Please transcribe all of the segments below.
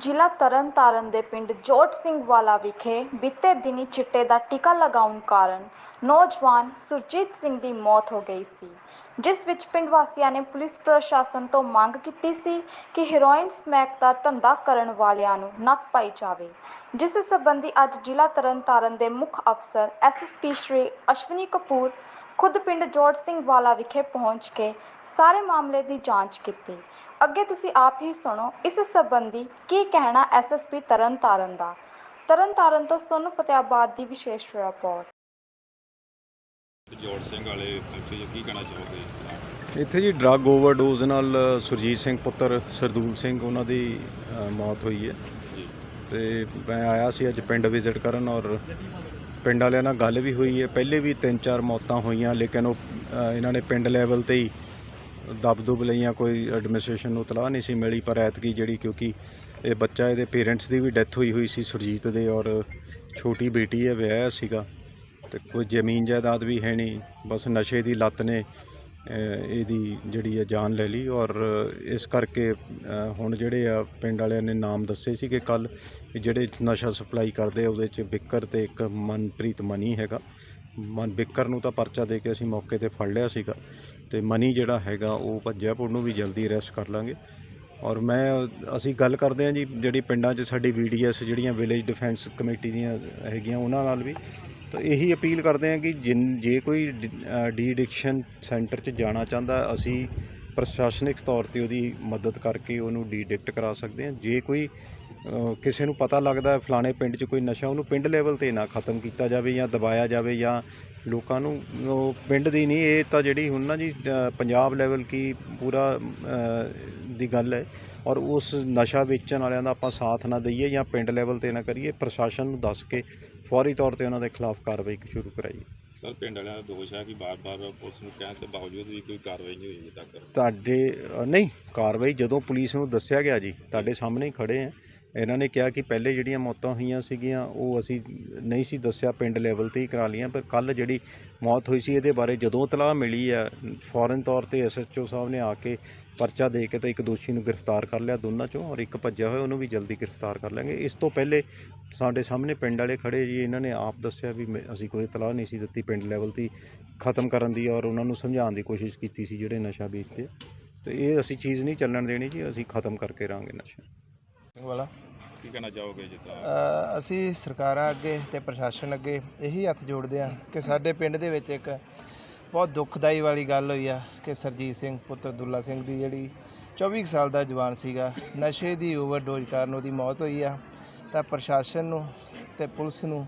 ਜ਼ਿਲ੍ਹਾ ਤਰਨਤਾਰਨ ਦੇ ਪਿੰਡ ਜੋਟ ਸਿੰਘ ਵਾਲਾ ਵਿਖੇ ਬੀਤੇ ਦਿਨੀ ਚਿੱਟੇ ਦਾ ਟੀਕਾ ਲਗਾਉਣ ਕਾਰਨ ਨੌਜਵਾਨ ਸੁਰਜੀਤ ਸਿੰਘ ਦੀ ਮੌਤ ਹੋ ਗਈ ਸੀ, ਜਿਸ ਵਿੱਚ ਪਿੰਡ ਵਾਸੀਆਂ ਨੇ ਪੁਲਿਸ ਪ੍ਰਸ਼ਾਸਨ ਤੋਂ ਮੰਗ ਕੀਤੀ ਸੀ ਕਿ ਹੈਰੋਇਨ ਸਮੈਕ ਦਾ ਧੰਦਾ ਕਰਨ ਵਾਲਿਆਂ ਨੂੰ ਨੱਥ ਪਾਈ ਜਾਵੇ, ਜਿਸ ਸਬੰਧੀ ਅੱਜ ਜ਼ਿਲ੍ਹਾ ਤਰਨਤਾਰਨ ਦੇ ਮੁੱਖ ਅਫਸਰ ਐਸਐਸਪੀ ਸ਼੍ਰੀ ਅਸ਼ਵਨੀ ਕਪੂਰ ਖੁਦ ਪਿੰਡ ਜੋਟ ਸਿੰਘ ਵਾਲਾ ਵਿਖੇ ਪਹੁੰਚ ਕੇ ਸਾਰੇ ਮਾਮਲੇ ਦੀ ਜਾਂਚ ਕੀਤੀ। ਅੱਗੇ ਤੁਸੀਂ ਆਪ ਹੀ ਸੁਣੋ ਇਸ ਸੰਬੰਧੀ ਕੀ ਕਹਿਣਾ ਐਸਐਸਪੀ ਤਰਨਤਾਰਨ ਦਾ? ਤਰਨਤਾਰਨ ਤੋਂ ਸੋਨੂੰ ਫਤਿਆਬਾਦ ਦੀ ਵਿਸ਼ੇਸ਼ ਰਿਪੋਰਟ। ਜੋੜ ਸਿੰਘ ਵਾਲੇ ਪਹੁੰਚੇ ਜੀ ਕੀ ਕਹਿਣਾ ਚਾਹੋਗੇ? ਇੱਥੇ ਜੀ ਡਰੱਗ ਓਵਰਡੋਜ਼ ਨਾਲ ਸੁਰਜੀਤ ਸਿੰਘ ਪੁੱਤਰ ਸਰਦੂਲ ਸਿੰਘ ਉਹਨਾਂ ਦੀ ਮੌਤ ਹੋਈ ਹੈ। ਜੀ। ਤੇ ਮੈਂ ਆਇਆ ਸੀ ਅੱਜ ਪਿੰਡ ਵਿਜ਼ਿਟ ਕਰਨ ਔਰ ਪਿੰਡ ਵਾਲਿਆਂ ਨਾਲ ਗੱਲ ਵੀ ਹੋਈ ਹੈ। ਪਹਿਲੇ ਵੀ ਤਿੰਨ ਚਾਰ ਮੌਤਾਂ ਹੋਈਆਂ, ਲੇਕਿਨ ਉਹ ਇਹਨਾਂ ਨੇ ਪਿੰਡ ਲੈਵਲ ਤੇ ਹੀ ਦਬਦੁਬ ਲਈਆਂ। ਕੋਈ ਐਡਮਿਨਿਸਟ੍ਰੇਸ਼ਨ ਨੂੰ ਤਲਾਹ ਨਹੀਂ ਸੀ ਮਿਲੀ, ਪਰ ਐਤਕੀ ਜਿਹੜੀ ਕਿਉਂਕਿ ਇਹ ਬੱਚਾ, ਇਹਦੇ ਪੇਰੈਂਟਸ ਦੀ ਵੀ ਡੈਥ ਹੋਈ ਹੋਈ ਸੀ ਸੁਰਜੀਤ ਦੇ ਔਰ ਛੋਟੀ ਬੇਟੀ ਹੈ, ਵਿਆਹਿਆ ਸੀਗਾ। ਤੇ ਕੋਈ ਜ਼ਮੀਨ ਜਾਇਦਾਦ ਵੀ ਹੈ ਨਹੀਂ, ਬਸ ਨਸ਼ੇ ਦੀ ਲੱਤ ਨੇ। ਇਹਦੀ ਜਿਹੜੀ ਹੈ ਜਾਨ ਲੈ ਲਈ ਔਰ ਇਸ ਕਰਕੇ ਹੁਣ ਜਿਹੜੇ ਆ ਪਿੰਡ ਵਾਲਿਆਂ ਨੇ ਨਾਮ ਦੱਸੇ ਸੀ ਕਿ ਕੱਲ ਜਿਹੜੇ ਨਸ਼ਾ ਸਪਲਾਈ ਕਰਦੇ ਉਹਦੇ ਚ ਬਿੱਕਰ ਤੇ ਇੱਕ ਮਨਪ੍ਰੀਤ ਮਨੀ ਹੈਗਾ। ਮਨ, ਬਿੱਕਰ ਨੂੰ ਤਾਂ ਪਰਚਾ ਦੇ ਕੇ ਅਸੀਂ ਮੌਕੇ ਤੇ ਫੜ ਲਿਆ ਸੀਗਾ ਤੇ ਮਨੀ ਜਿਹੜਾ ਹੈਗਾ, ਉਹ ਭੱਜਿਆ ਪਰ ਉਹਨੂੰ ਵੀ ਜਲਦੀ ਅਰੈਸਟ ਕਰ ਲਾਂਗੇ। ਔਰ ਮੈਂ, ਅਸੀਂ ਗੱਲ ਕਰਦੇ ਹਾਂ ਜੀ, ਜਿਹੜੀ ਪਿੰਡਾਂ 'ਚ ਸਾਡੀ ਵੀਡੀਐਸ ਜਿਹੜੀਆਂ ਵਿਲੇਜ ਡਿਫੈਂਸ ਕਮੇਟੀ ਦੀਆਂ ਹੈਗੀਆਂ, ਉਹਨਾਂ ਨਾਲ ਵੀ। ਤਾਂ ਇਹੀ ਅਪੀਲ ਕਰਦੇ ਹਾਂ ਕਿ ਜਿਨ ਜੇ ਕੋਈ ਡੀ ਐਡਿਕਸ਼ਨ ਸੈਂਟਰ 'ਚ ਜਾਣਾ ਚਾਹੁੰਦਾ, ਅਸੀਂ ਪ੍ਰਸ਼ਾਸਨਿਕ ਤੌਰ ਤੇ ਉਹਦੀ ਮਦਦ ਕਰਕੇ ਉਹਨੂੰ ਡੀ ਕਰਾ ਸਕਦੇ ਹਾਂ। ਜੇ ਕੋਈ ਕਿਸੇ ਨੂੰ ਪਤਾ ਲੱਗਦਾ ਫਲਾਣੇ ਪਿੰਡ 'ਚ ਕੋਈ ਨਸ਼ਾ ਉਹਨੂੰ ਪਿੰਡ ਲੈਵਲ ਤੇ ਨਾ ਖਤਮ ਕੀਤਾ ਜਾਵੇ ਜਾਂ ਦਬਾਇਆ ਜਾਵੇ ਜਾਂ ਲੋਕਾਂ ਨੂੰ, ਉਹ ਪਿੰਡ ਦੀ ਨਹੀਂ, ਇਹ ਤਾਂ ਜਿਹੜੀ ਹੁਣ ਨਾ ਜੀ ਪੰਜਾਬ ਲੈਵਲ ਕੀ ਪੂਰਾ ਦੀ ਗੱਲ ਹੈ ਔਰ ਉਸ ਨਸ਼ਾ ਵੇਚਣ ਵਾਲਿਆਂ ਦਾ ਆਪਾਂ ਸਾਥ ਨਾ ਦਈਏ ਜਾਂ ਪਿੰਡ ਲੈਵਲ ਤੇ ਨਾ ਕਰੀਏ, ਪ੍ਰਸ਼ਾਸਨ ਨੂੰ ਦੱਸ ਕੇ ਫੌਰੀ ਤੌਰ ਤੇ ਉਹਨਾਂ ਦੇ ਖਿਲਾਫ ਕਾਰਵਾਈ ਸ਼ੁਰੂ ਕਰਾਈਏ। ਸਰ ਪਿੰਡ ਵਾਲਿਆਂ ਦਾ ਦੋਸ਼ ਹੈ ਕਿ ਬਾਰ-ਬਾਰ ਪੁਲਿਸ ਨੂੰ ਕਹਿਣ ਦੇ ਬਾਵਜੂਦ ਵੀ ਕੋਈ ਕਾਰਵਾਈ ਨਹੀਂ ਹੋਈ ਅਜੇ ਤੱਕ। ਤੁਹਾਡੇ ਅ, ਨਹੀਂ ਕਾਰਵਾਈ ਜਦੋਂ ਪੁਲਿਸ ਨੂੰ ਦੱਸਿਆ ਗਿਆ ਜੀ ਤੁਹਾਡੇ ਸਾਹਮਣੇ ਹੀ ਖੜੇ ਆ ਇਹਨਾਂ ਨੇ ਕਿਹਾ ਕਿ ਪਹਿਲੇ ਜਿਹੜੀਆਂ ਮੌਤਾਂ ਹੋਈਆਂ ਸੀਗੀਆਂ ਉਹ ਅਸੀਂ ਨਹੀਂ ਸੀ ਦੱਸਿਆ ਪਿੰਡ ਲੈਵਲ ਤੇ ਹੀ ਕਰਾ ਲਈਆਂ ਪਰ ਕੱਲ ਜਿਹੜੀ ਮੌਤ ਹੋਈ ਸੀ ਇਹਦੇ ਬਾਰੇ ਜਦੋਂ ਤਲਾਹ ਮਿਲੀ ਆ ਫੌਰਨ ਤੌਰ ਤੇ ਐਸਐਚਓ ਸਾਹਿਬ ਨੇ ਆ ਕੇ ਪਰਚਾ ਦੇ ਕੇ ਤਾਂ ਇੱਕ ਦੋਸ਼ੀ ਨੂੰ ਗ੍ਰਿਫਤਾਰ ਕਰ ਲਿਆ ਦੋਨਾਂ ਚੋਂ ਔਰ ਇੱਕ ਭੱਜਿਆ ਹੋਇਆ ਉਹਨੂੰ ਵੀ ਜਲਦੀ ਗ੍ਰਿਫਤਾਰ ਕਰ ਲਾਂਗੇ। ਇਸ ਤੋਂ ਪਹਿਲੇ ਸਾਡੇ ਸਾਹਮਣੇ ਪਿੰਡ ਵਾਲੇ ਖੜੇ ਜੀ ਇਹਨਾਂ ਨੇ ਆਪ ਦੱਸਿਆ ਵੀ ਮੈਂ- ਅਸੀਂ ਕੋਈ ਤਲਾਹ ਨਹੀਂ ਸੀ ਦਿੱਤੀ ਪਿੰਡ ਲੈਵਲ ਤੇ ਖਤਮ ਕਰਨ ਦੀ ਔਰ ਉਹਨਾਂ ਨੂੰ ਸਮਝਾਉਣ ਦੀ ਕੋਸ਼ਿਸ਼ ਕੀਤੀ ਸੀ ਜਿਹੜੇ ਨਸ਼ਾ ਵੇਚਦੇ ਤੇ ਇਹ ਅਸੀਂ ਚੀਜ਼ ਨਹੀਂ ਚੱਲਣ ਦੇਣੀ ਜੀ ਅਸੀਂ ਖਤਮ ਕਰਕੇ ਰਾਂਗੇ ਨਸ਼ਾ। ਸਿੰਘ ਵਾਲਾ। ਕੀ ਕਹਿਣਾ ਚਾਹੋਗੇ ਜਿੱਦਾਂ ਅ, ਅਸੀਂ ਸਰਕਾਰਾਂ ਅੱਗੇ ਤੇ ਪ੍ਰਸ਼ਾਸਨ ਅੱਗੇ ਇਹੀ ਹੱਥ ਜੋੜਦੇ ਆ ਕਿ ਸਾਡੇ ਪਿੰਡ ਦੇ ਵਿੱਚ ਇੱਕ ਬਹੁਤ ਦੁੱਖਦਾਈ ਵਾਲੀ ਗੱਲ ਹੋਈ ਆ ਕਿ ਸਰਜੀਤ ਸਿੰਘ ਪੁੱਤਰ ਦੁੱਲਾ ਸਿੰਘ ਦੀ ਜਿਹੜੀ 24 ਕੁ ਸਾਲ ਦਾ ਜਵਾਨ ਸੀਗਾ, ਨਸ਼ੇ ਦੀ ਓਵਰਡੋਜ਼ ਕਾਰਨ ਉਹਦੀ ਮੌਤ ਹੋਈ ਆ। ਤਾਂ ਪ੍ਰਸ਼ਾਸਨ ਨੂੰ ਤੇ ਪੁਲਿਸ ਨੂੰ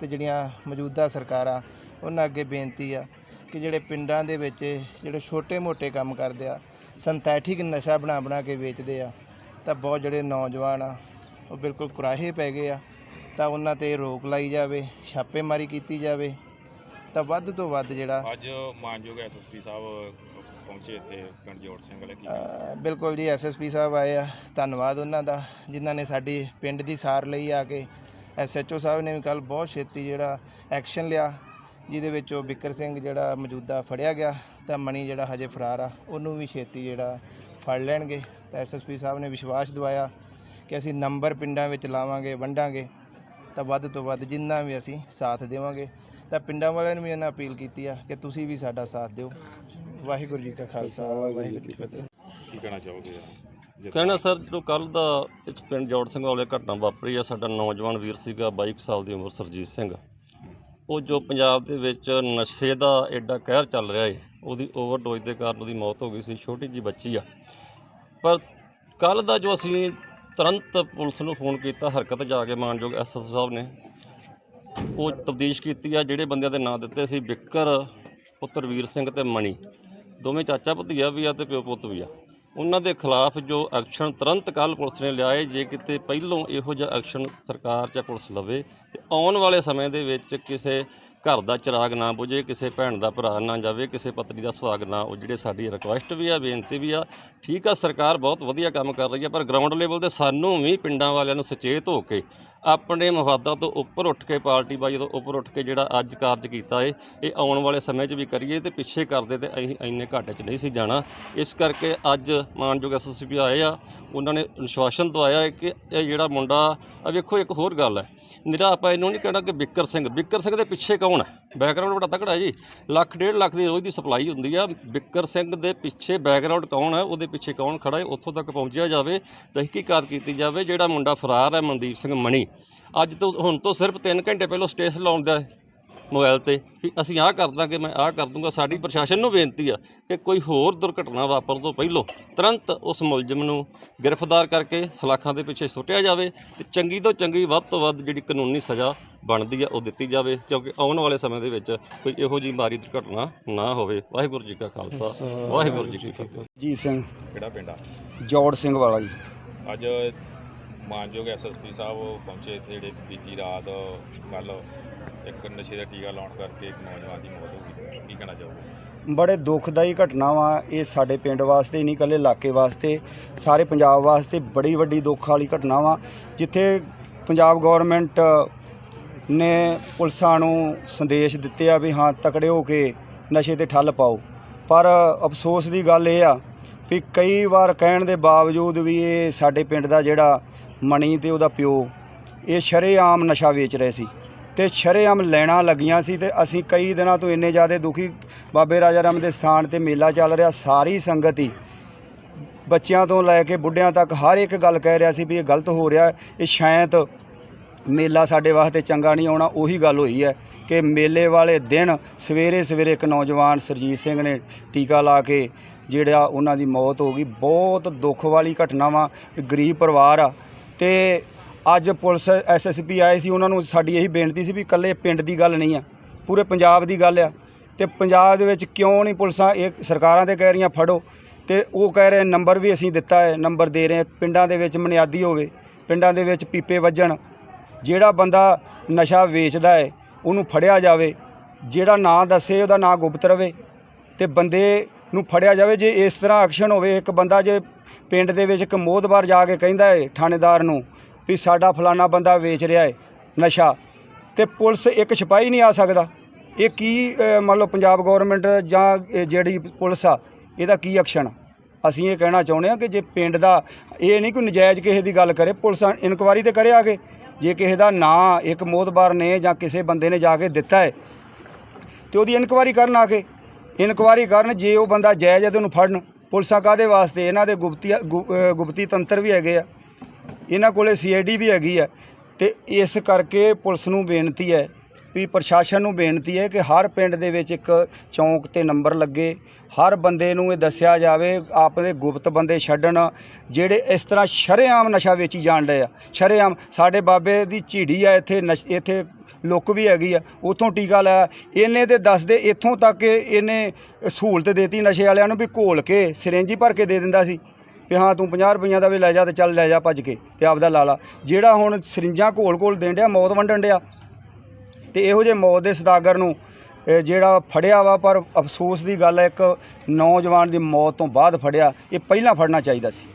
ਤੇ ਜਿਹੜੀਆਂ ਮੌਜੂਦਾ ਸਰਕਾਰਾਂ, ਉਹਨਾਂ ਅੱਗੇ ਬੇਨਤੀ ਆ ਕਿ ਜਿਹੜੇ ਪਿੰਡਾਂ ਦੇ ਵਿੱਚ ਜਿਹੜੇ ਛੋਟੇ-ਮੋਟੇ ਕੰਮ ਕਰਦੇ ਆ ਸਿੰਥੈਟਿਕ ਨਸ਼ਾ ਬਣਾ ਬਣਾ ਕੇ ਵੇਚਦੇ ਆ, ਤਾਂ ਬਹੁਤ ਜਿਹੜੇ ਨੌਜਵਾਨ ਆ, ਉਹ ਬਿਲਕੁਲ ਕੁਰਾਹੇ ਪੈ ਗਏ ਆ। ਤਾਂ ਉਹਨਾਂ ਤੇ ਰੋਕ ਲਾਈ ਜਾਵੇ, ਛਾਪੇਮਾਰੀ ਕੀਤੀ ਜਾਵੇ ਤਾਂ ਵੱਧ ਤੋਂ ਵੱਧ ਜਿਹੜਾ ਅੱਜ ਮਾਨਯੋਗ ਐਸਐਸਪੀ ਸਾਹਿਬ ਪਹੁੰਚੇ ਇੱਥੇ ਪਿੰਡ ਜੋੜ ਸਿੰਘ ਵਾਲੇ ਕੀ ਕਹਿਣਾ? ਅ, ਬਿਲਕੁਲ ਜੀ ਐਸਐਸਪੀ ਸਾਹਿਬ ਆਏ ਆ ਧੰਨਵਾਦ ਉਹਨਾਂ ਦਾ ਜਿਨ੍ਹਾਂ ਨੇ ਸਾਡੀ ਪਿੰਡ ਦੀ ਸਾਰ ਲਈ ਆ ਕੇ। ਐਸਐਚਓ ਸਾਹਿਬ ਨੇ ਵੀ ਕੱਲ ਬਹੁਤ ਛੇਤੀ ਜਿਹੜਾ ਐਕਸ਼ਨ ਲਿਆ ਜਿਹਦੇ ਵਿੱਚ ਉਹ ਬਿੱਕਰ ਸਿੰਘ ਜਿਹੜਾ ਮੌਜੂਦਾ ਫੜਿਆ ਗਿਆ ਤਾਂ ਮਣੀ ਜਿਹੜਾ ਹਜੇ ਫਰਾਰ ਆ ਉਹਨੂੰ ਵੀ ਛੇਤੀ ਜਿਹੜਾ ਫੜ ਲੈਣਗੇ। ਤਾਂ ਐਸਐਸਪੀ ਸਾਹਿਬ ਨੇ ਵਿਸ਼ਵਾਸ ਦਿਵਾਇਆ ਕਿ ਅਸੀਂ ਨੰਬਰ ਪਿੰਡਾਂ ਵਿੱਚ ਲਾਵਾਂਗੇ ਵੰਡਾਂਗੇ। ਤਾਂ ਵੱਧ ਤੋਂ ਵੱਧ ਜਿੰਨਾ ਵੀ ਅਸੀਂ ਸਾਥ ਦੇਵਾਂਗੇ ਤਾਂ ਪਿੰਡਾਂ ਵਾਲਿਆਂ ਨੂੰ ਵੀ ਇਹਨਾਂ ਅਪੀਲ ਕੀਤੀ ਆ ਕਿ ਤੁਸੀਂ ਵੀ ਸਾਡਾ ਸਾਥ ਦਿਓ। ਵਾਹਿਗੁਰੂ ਜੀ ਕਾ ਖਾਲਸਾ ਵਾਹਿਗੁਰੂ ਜੀ ਕੀ ਫਤਿਹ। ਕੀ ਕਹਿਣਾ ਚਾਹੋਗੇ ਕਹਿਣਾ ਸਰ ਜੋ ਕੱਲ ਦਾ ਇਸ ਪਿੰਡ ਜੋੜ ਸਿੰਘ ਵਾਲੇ ਘਟਨਾ ਵਾਪਰੀ ਆ ਸਾਡਾ ਨੌਜਵਾਨ ਵੀਰ ਸੀਗਾ 22 ਕੁ ਸਾਲ ਦੀ ਉਮਰ ਸਰਜੀਤ ਸਿੰਘ। ਉਹ ਜੋ ਪੰਜਾਬ ਦੇ ਵਿੱਚ ਨਸ਼ੇ ਦਾ ਐਡਾ ਕਹਿਰ ਚੱਲ ਰਿਹਾ ਏ ਉਹਦੀ ਓਵਰਡੋਜ਼ ਦੇ ਕਾਰਨ ਉਹਦੀ ਮੌਤ ਹੋ ਗਈ ਸੀ ਛੋਟੀ ਜੀ ਬੱਚੀ ਆ। ਪਰ ਕੱਲ ਦਾ ਜੋ ਅਸੀਂ ਤੁਰੰਤ ਪੁਲਿਸ ਨੂੰ ਫੋਨ ਕੀਤਾ, ਹਰਕਤ ਜਾ ਕੇ ਮਾਨਯੋਗ ਐਸਐਸ ਸਾਹਿਬ ਨੇ। ਉਹ ਤਬਦੀਸ਼ ਕੀਤੀ ਆ, ਜਿਹੜੇ ਬੰਦਿਆਂ ਦੇ ਨਾਂ ਦਿੱਤੇ ਸੀ ਬਿੱਕਰ, ਪੁੱਤਰ ਵੀਰ ਸਿੰਘ ਤੇ ਮਣੀ। ਦੋਵੇਂ ਚਾਚਾ ਭਤੀਆ ਵੀ ਆ ਤੇ ਪਿਓ ਪੁੱਤ ਵੀ ਆ। ਉਹਨਾਂ ਦੇ ਖਿਲਾਫ ਜੋ ਐਕਸ਼ਨ ਤੁਰੰਤ ਕੱਲ ਪੁਲਿਸ ਨੇ ਲਿਆਏ, ਜੇ ਕਿਤੇ ਪਹਿਲੋਂ ਇਹੋ ਜਿਹਾ ਐਕਸ਼ਨ ਸਰਕਾਰ ਜਾਂ ਪੁਲਿਸ ਲਵੇ ਤੇ ਆਉਣ ਵਾਲੇ ਸਮੇਂ ਦੇ ਵਿੱਚ ਕਿਸੇ ਘਰ ਦਾ ਚਿਰਾਗ ਨਾ ਬੁਝੇ, ਕਿਸੇ ਭੈਣ ਦਾ ਭਰਾ ਨਾ ਜਾਵੇ, ਕਿਸੇ ਪਤਨੀ ਦਾ ਸੁਹਾਗ ਨਾ ਉਹ ਜਿਹੜੇ ਸਾਡੀ ਰਿਕੁਐਸਟ ਵੀ ਆ, ਬੇਨਤੀ ਵੀ ਆ। ਠੀਕ ਆ, ਸਰਕਾਰ ਬਹੁਤ ਵਧੀਆ ਕੰਮ ਕਰ ਰਹੀ ਆ ਪਰ ਗਰਾਊਂਡ ਲੈਵਲ ਤੇ ਸਾਨੂੰ ਵੀ ਪਿੰਡਾਂ ਵਾਲਿਆਂ ਨੂੰ ਸੁਚੇਤ ਹੋ ਕੇ ਆਪਣੇ ਮਫਾਦਾਂ ਤੋਂ ਉੱਪਰ ਉੱਠ ਕੇ, ਪਾਰਟੀ ਬਾਜੀ ਤੋਂ ਉੱਪਰ ਉੱਠ ਕੇ ਜਿਹੜਾ ਅੱਜ ਕਾਰਜ ਕੀਤਾ ਏ, ਇਹ ਆਉਣ ਵਾਲੇ ਸਮੇਂ 'ਚ ਵੀ ਕਰੀਏ ਤੇ ਪਿੱਛੇ ਕਰਦੇ ਤੇ ਅਸੀਂ ਇੰਨੇ ਘਾਟੇ 'ਚ ਨਹੀਂ ਸੀ ਜਾਣਾ। ਇਸ ਕਰਕੇ ਅੱਜ ਮਾਨਯੋਗ ਐਸਐਸਪੀ ਆਏ ਆ, ਉਹਨਾਂ ਨੇ ਅਨੁਸ਼ਵਾਸਨ ਦਵਾਇਆ ਕਿ ਇਹ ਜਿਹੜਾ ਮੁੰਡਾ, ਆ ਵੇਖੋ ਇੱਕ ਹੋਰ ਗੱਲ ਹੈ ਨਿਰਾ ਆਪਾਂ ਇਹਨੂੰ ਨਹੀਂ ਕਹਿਣਾ ਕਿ ਬਿੱਕਰ ਸਿੰਘ। ਬਿੱਕਰ ਸਿੰਘ ਦੇ ਪਿੱਛੇ ਕੌਣ ਹੈ? ਬੈਕਗ੍ਰਾਉਂਡ ਬੜਾ ਤਕੜਾ ਜੀ। ਲੱਖ, ਡੇਢ ਲੱਖ ਦੀ ਰੋਜ਼ ਦੀ ਸਪਲਾਈ ਹੁੰਦੀ ਆ। ਬਿੱਕਰ ਸਿੰਘ ਦੇ ਪਿੱਛੇ ਬੈਕਗ੍ਰਾਉਂਡ ਕੌਣ ਹੈ? ਉਹਦੇ ਪਿੱਛੇ ਕੌਣ ਖੜਾ ਹੈ? ਉੱਥੋਂ ਤੱਕ ਪਹੁੰਚਿਆ ਜਾਵੇ ਤਹਿਕੀਕਾਤ ਕੀਤੀ ਜਾਵੇ। ਜਿਹੜਾ ਮੁੰਡਾ ਫਰਾਰ ਹੈ ਮਨਦੀਪ ਸਿੰਘ ਮਣੀ, ਅੱਜ ਤੋਂ, ਹੁਣ ਤੋਂ ਸਿਰਫ 3 ਘੰਟੇ ਪਹਿਲਾਂ ਸਟੇਸ ਲਾਉਣ ਦਾ ਮੋਬਾਈਲ ਤੇ ਵੀ ਅਸੀਂ ਆਹ ਕਰ ਦਾਂਗੇ ਮੈਂ ਆਹ ਕਰ ਦੂੰਗਾ। ਸਾਡੀ ਪ੍ਰਸ਼ਾਸਨ ਨੂੰ ਬੇਨਤੀ ਆ ਕਿ ਕੋਈ ਹੋਰ ਦੁਰਘਟਨਾ ਵਾਪਰਨ ਤੋਂ ਪਹਿਲਾਂ ਤੁਰੰਤ ਉਸ ਮੁਲਜ਼ਮ ਨੂੰ ਗ੍ਰਿਫਤਾਰ ਕਰਕੇ ਸਲਾਖਾਂ ਦੇ ਪਿੱਛੇ ਸੁੱਟਿਆ ਜਾਵੇ ਤੇ ਚੰਗੀ ਤੋਂ ਚੰਗੀ ਵੱਧ ਤੋਂ ਵੱਧ ਜਿਹੜੀ ਕਾਨੂੰਨੀ ਸਜ਼ਾ ਬਣਦੀ ਆ ਉਹ ਦਿੱਤੀ ਜਾਵੇ ਕਿਉਂਕਿ ਆਉਣ ਵਾਲੇ ਸਮੇਂ ਦੇ ਵਿੱਚ ਕੋਈ ਇਹੋ ਜਿਹੀ ਮਾਰੀ ਦੁਰਘਟਨਾ ਨਾ ਹੋਵੇ। ਵਾਹਿਗੁਰੂ ਜੀ ਕਾ ਖਾਲਸਾ ਵਾਹਿਗੁਰੂ ਜੀ ਕੀ ਫਤਿਹ। ਜੀ ਸਿੰਘ। ਕਿਹੜਾ ਪਿੰਡ ਆ? ਜੋੜ ਸਿੰਘ ਵਾਲਾ ਜੀ। ਅੱਜ ਮਾਨਯੋਗ ਐਸਐਸਪੀ ਸਾਹਿਬ ਪਹੁੰਚੇ ਇੱਥੇ ਜਿਹੜੇ ਬੀਤੀ ਰਾਤ ਕੱਲ ਇੱਕ ਨਸ਼ੇ ਦਾ ਟੀਕਾ ਲਾਉਣ ਕਰਕੇ ਇੱਕ ਨੌਜਵਾਨ ਦੀ ਮੌਤ ਹੋ ਗਈ। ਕੀ ਕਹਿਣਾ ਚਾਹੋਗੇ? ਬੜੇ ਦੁਖਦਾਈ ਘਟਨਾ ਵਾ। ਇਹ ਸਾਡੇ ਪਿੰਡ ਵਾਸਤੇ ਹੀ ਨਹੀਂ, ਇਕੱਲੇ ਇਲਾਕੇ ਵਾਸਤੇ, ਸਾਰੇ ਪੰਜਾਬ ਵਾਸਤੇ ਬੜੀ ਵੱਡੀ ਦੁੱਖ ਵਾਲੀ ਘਟਨਾ ਵਾ। ਜਿੱਥੇ ਪੰਜਾਬ ਗਵਰਨਮੈਂਟ ਨੇ ਪੁਲਿਸਾਂ ਨੂੰ ਸੰਦੇਸ਼ ਦਿੱਤੇ ਆ ਵੀ ਹਾਂ, ਤਕੜੇ ਹੋ ਕੇ ਨਸ਼ੇ ਤੇ ਠੱਲ ਪਾਓ। ਪਰ ਅਫਸੋਸ ਦੀ ਗੱਲ ਇਹ ਆ ਵੀ ਕਈ ਵਾਰ ਕਹਿਣ ਦੇ ਬਾਵਜੂਦ ਵੀ ਇਹ ਸਾਡੇ ਪਿੰਡ ਦਾ ਜਿਹੜਾ ਮਣੀ ਤੇ ਉਹਦਾ ਪਿਓ, ਇਹ ਸ਼ਰੇਆਮ ਨਸ਼ਾ ਵੇਚ ਰਹੇ ਸੀ। ਤੇ ਸ਼ਰੇਆਮ ਲੈਣਾ ਲੱਗੀਆਂ ਸੀ ਤੇ ਅਸੀਂ ਕਈ ਦਿਨਾਂ ਤੋਂ ਇੰਨੇ ਜ਼ਿਆਦਾ ਦੁਖੀ ਬਾਬੇ ਰਾਜਾ ਰਾਮ ਦੇ ਸਥਾਨ ਤੇ ਮੇਲਾ ਚੱਲ ਰਿਹਾ, ਸਾਰੀ ਸੰਗਤ ਹੀ। ਬੱਚਿਆਂ ਤੋਂ ਲੈ ਕੇ ਬੁੱਢਿਆਂ ਤੱਕ ਹਰ ਇੱਕ ਗੱਲ ਕਹਿ ਰਿਹਾ ਸੀ ਵੀ ਇਹ ਗਲਤ ਹੋ ਰਿਹਾ, ਇਹ ਸ਼ਾਇਦ ਮੇਲਾ ਸਾਡੇ ਵਾਸਤੇ ਚੰਗਾ ਨਹੀਂ ਆਉਣਾ, ਉਹੀ ਗੱਲ ਹੋਈ ਹੈ ਕਿ ਮੇਲੇ ਵਾਲੇ ਦਿਨ ਸਵੇਰੇ ਸਵੇਰੇ ਇੱਕ ਨੌਜਵਾਨ ਸਰਜੀਤ ਸਿੰਘ ਨੇ ਟੀਕਾ ਲਾ ਕੇ ਜਿਹੜਾ ਉਹਨਾਂ ਦੀ ਮੌਤ ਹੋ ਗਈ, ਬਹੁਤ ਦੁੱਖ ਵਾਲੀ ਘਟਨਾ ਵਾ, ਗਰੀਬ ਪਰਿਵਾਰ ਆ ਤੇ ਅੱਜ ਪੁਲਿਸ ਐਸਐਸਪੀ ਆਏ ਸੀ, ਉਹਨਾਂ ਨੂੰ ਸਾਡੀ ਇਹੀ ਬੇਨਤੀ ਸੀ ਵੀ ਇਕੱਲੇ ਪਿੰਡ ਦੀ ਗੱਲ ਨਹੀਂ ਆ, ਪੂਰੇ ਪੰਜਾਬ ਦੀ ਗੱਲ ਆ। ਤੇ ਪੰਜਾਬ ਦੇ ਵਿੱਚ ਕਿਉਂ ਨਹੀਂ ਪੁਲਿਸਾਂ ਇਹ ਸਰਕਾਰਾਂ ਤੇ ਕਹਿ ਰਹੀਆਂ, ਫੜੋ। ਤੇ ਉਹ ਕਹਿ ਰਹੇ ਨੰਬਰ ਵੀ ਅਸੀਂ ਦਿੱਤਾ ਹੈ, ਨੰਬਰ ਦੇ ਰਹੇ ਪਿੰਡਾਂ ਦੇ ਵਿੱਚ ਮਨਿਆਦੀ ਹੋਵੇ, ਪਿੰਡਾਂ ਦੇ ਵਿੱਚ ਪੀਪੇ ਵੱਜਣ, ਜਿਹੜਾ ਬੰਦਾ ਨਸ਼ਾ ਵੇਚਦਾ ਹੈ, ਉਹਨੂੰ ਫੜਿਆ ਜਾਵੇ। ਜਿਹੜਾ ਨਾਂ ਦੱਸੇ, ਉਹਦਾ ਨਾਂ ਗੁਪਤ ਰਵੇ। ਤੇ ਬੰਦੇ ਨੂੰ ਫੜਿਆ ਜਾਵੇ, ਜੇ ਇਸ ਤਰ੍ਹਾਂ ਐਕਸ਼ਨ ਹੋਵੇ, ਇੱਕ ਬੰਦਾ ਜੇ ਪਿੰਡ ਦੇ ਵਿੱਚ ਇੱਕ ਮੋਹਤਬਾਰ ਜਾ ਕੇ ਕਹਿੰਦਾ ਹੈ, ਥਾਣੇਦਾਰ ਨੂੰ ਵੀ ਸਾਡਾ ਫਲਾਣਾ ਬੰਦਾ ਵੇਚ ਰਿਹਾ ਹੈ ਨਸ਼ਾ ਤੇ ਪੁਲਿਸ ਇੱਕ ਸਿਪਾਹੀ ਨਹੀਂ ਆ ਸਕਦਾ। ਇਹ ਕੀ ਅ, ਮੰਨ ਲਓ ਪੰਜਾਬ ਗਵਰਨਮੈਂਟ ਜਾਂ ਜਿਹੜੀ ਪੁਲਿਸ ਆ ਇਹਦਾ ਕੀ ਐਕਸ਼ਨ ਆ? ਅਸੀਂ ਇਹ ਕਹਿਣਾ ਚਾਹੁੰਦੇ ਆ ਕਿ ਜੇ ਪਿੰਡ ਦਾ ਇਹ ਨਹੀਂ ਕੋਈ ਨਜਾਇਜ਼ ਕਿਸੇ ਦੀ ਗੱਲ ਕਰੇ ਪੁਲਿਸ ਇਨਕੁਆਰੀ ਤੇ ਕਰੇ ਆਗੇ। ਜੇ ਕਿਸੇ ਦਾ ਨਾਂ ਇੱਕ ਮੋਤਬਾਰ ਨੇ ਜਾਂ ਕਿਸੇ ਬੰਦੇ ਨੇ ਜਾ ਕੇ ਦਿੱਤਾ ਹੈ ਤੇ ਉਹਦੀ ਇਨਕੁਆਰੀ ਕਰਨ ਆ ਕੇ ਇਨਕੁਆਰੀ ਕਰਨ ਜੇ ਉਹ ਬੰਦਾ ਜਾਇਜ਼ ਹੈ ਤੇ ਉਹਨੂੰ ਫੜਨ। ਪੁਲਿਸਾਂ ਕਾਦੇ ਵਾਸਤੇ? ਇਹਨਾਂ ਦੇ ਗੁਪਤੀ ਗੁ- ਗੁਪਤੀ ਤੰਤਰ ਵੀ ਹੈਗੇ ਆ। ਇਹਨਾਂ ਕੋਲੇ ਸੀਆਈਡੀ ਵੀ ਹੈਗੀ ਆ ਤੇ ਇਸ ਕਰਕੇ ਪੁਲਿਸ ਨੂੰ ਬੇਨਤੀ ਹੈ ਵੀ ਪ੍ਰਸ਼ਾਸਨ ਨੂੰ ਬੇਨਤੀ ਹੈ ਕਿ ਹਰ ਪਿੰਡ ਦੇ ਵਿੱਚ ਇੱਕ ਚੌਂਕ ਤੇ ਨੰਬਰ ਲੱਗੇ, ਹਰ ਬੰਦੇ ਨੂੰ ਇਹ ਦੱਸਿਆ ਜਾਵੇ ਆਪਣੇ ਗੁਪਤ ਬੰਦੇ ਛੱਡਣ, ਜਿਹੜੇ ਇਸ ਤਰ੍ਹਾਂ ਸ਼ਰੇਆਮ ਨਸ਼ਾ ਵੇਚੀ ਜਾਣ ਡਏ ਆ। ਸ਼ਰੇਆਮ ਸਾਡੇ ਬਾਬੇ ਦੀ ਝੀੜੀ ਆ, ਇੱਥੇ ਨਸ਼- ਇੱਥੇ ਲੁੱਕ ਵੀ ਹੈਗੀ ਆ, ਉਥੋਂ ਟੀਕਾ ਲਾਇਆ ਇਹਨੇ ਤੇ ਦੱਸਦੇ ਇੱਥੋਂ ਤੱਕ ਇਹਨੇ ਸਹੂਲਤ ਦੇਤੀ ਨਸ਼ੇ ਵਾਲਿਆਂ ਨੂੰ ਵੀ ਘੋਲ ਕੇ ਸਿਰੰਜੀ ਭਰ ਕੇ ਦੇ ਦਿੰਦਾ ਸੀ। ਵੀ ਹਾਂ, ਤੂੰ 50 ਰੁਪਈਆਂ ਦਾ ਵੀ ਲੈ ਜਾ ਤੇ ਚੱਲ ਲੈ ਜਾ ਭੱਜ ਕੇ ਤੇ ਆਪਦਾ ਲਾ ਲਾ। ਜਿਹੜਾ ਹੁਣ ਸਰਿੰਜਾਂ ਘੋਲ ਘੋਲ ਦੇਣ ਡਿਆ, ਮੌਤ ਵੰਡਣ ਡਿਆ। ਤੇ ਇਹੋ ਜਿਹੇ ਮੌਤ ਦੇ ਸਦਾਗਰ ਨੂੰ ਜਿਹੜਾ ਫੜਿਆ ਵਾ, ਪਰ ਅਫਸੋਸ ਦੀ ਗੱਲ ਹੈ, ਇੱਕ ਨੌਜਵਾਨ ਦੀ ਮੌਤ ਤੋਂ ਬਾਅਦ ਫੜਿਆ, ਇਹ ਪਹਿਲਾਂ ਫੜਨਾ ਚਾਹੀਦਾ ਸੀ।